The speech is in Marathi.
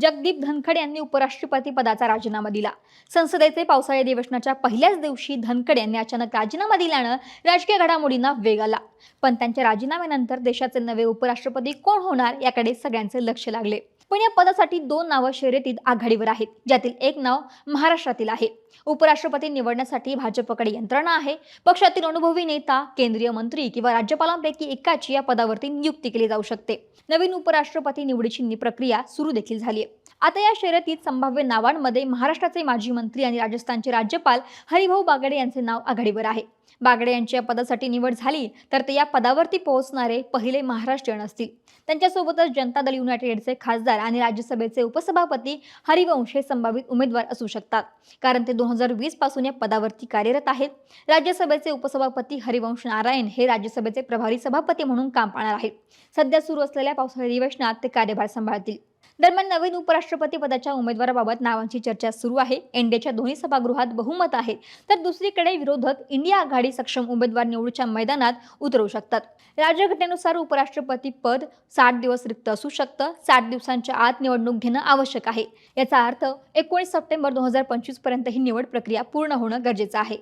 जगदीप धनखड यांनी उपराष्ट्रपती पदाचा राजीनामा दिला. संसदेचे पावसाळी अधिवेशनाच्या पहिल्याच दिवशी धनखड यांनी अचानक राजीनामा दिल्यानं राजकीय घडामोडींना वेग आला. पण त्यांच्या राजीनाम्यानंतर देशाचे नवे उपराष्ट्रपती कोण होणार याकडे सगळ्यांचे लक्ष लागले. पण या पदासाठी दोन नावं शर्यतीत आघाडीवर आहेत. ज्यातील एक नाव महाराष्ट्रातील आहे. उपराष्ट्रपती निवडण्यासाठी भाजपकडे यंत्रणा आहे. पक्षातील अनुभवी नेता केंद्रीय मंत्री किंवा राज्यपालांपैकी एकाची या पदावरती नियुक्ती केली जाऊ शकते. नवीन उपराष्ट्रपती निवडीची प्रक्रिया सुरू देखील झाली आहे. आता या शर्यतीत संभाव्य नावांमध्ये महाराष्ट्राचे माजी मंत्री आणि राजस्थानचे राज्यपाल हरिभाऊ बागडे यांचे नाव आघाडीवर आहे. बागडे यांची या पदासाठी निवड झाली तर ते या पदावरती पोहोचणारे पहिले महाराष्ट्रीयन असतील. त्यांच्यासोबतच जनता दल युनायटेडचे खासदार आणि राज्यसभेचे उपसभापती हरिवंश हे संभावित उमेदवार असू शकतात. कारण ते दोन हजार वीसपासून या पदावरती कार्यरत आहेत. राज्यसभेचे उपसभापती हरिवंश नारायण हे राज्यसभेचे प्रभारी सभापती म्हणून काम पाहणार आहेत. सध्या सुरू असलेल्या पावसाळी अधिवेशनात ते कार्यभार सांभाळतील. दरम्यान नवीन उपराष्ट्रपती पदाच्या उमेदवाराबाबत नावांची चर्चा सुरू आहे. एनडीएच्या दोन्ही सभागृहात बहुमत आहे. तर दुसरीकडे विरोधक इंडिया आघाडी सक्षम उमेदवार निवडीच्या मैदानात उतरवू शकतात. राज्यघटनेनुसार उपराष्ट्रपती पद साठ दिवस रिक्त असू शकतं. साठ दिवसांच्या आत निवडणूक घेणं आवश्यक आहे. याचा अर्थ एकोणीस सप्टेंबर दोन हजार पंचवीसपर्यंत ही निवड प्रक्रिया पूर्ण होणं गरजेचं आहे.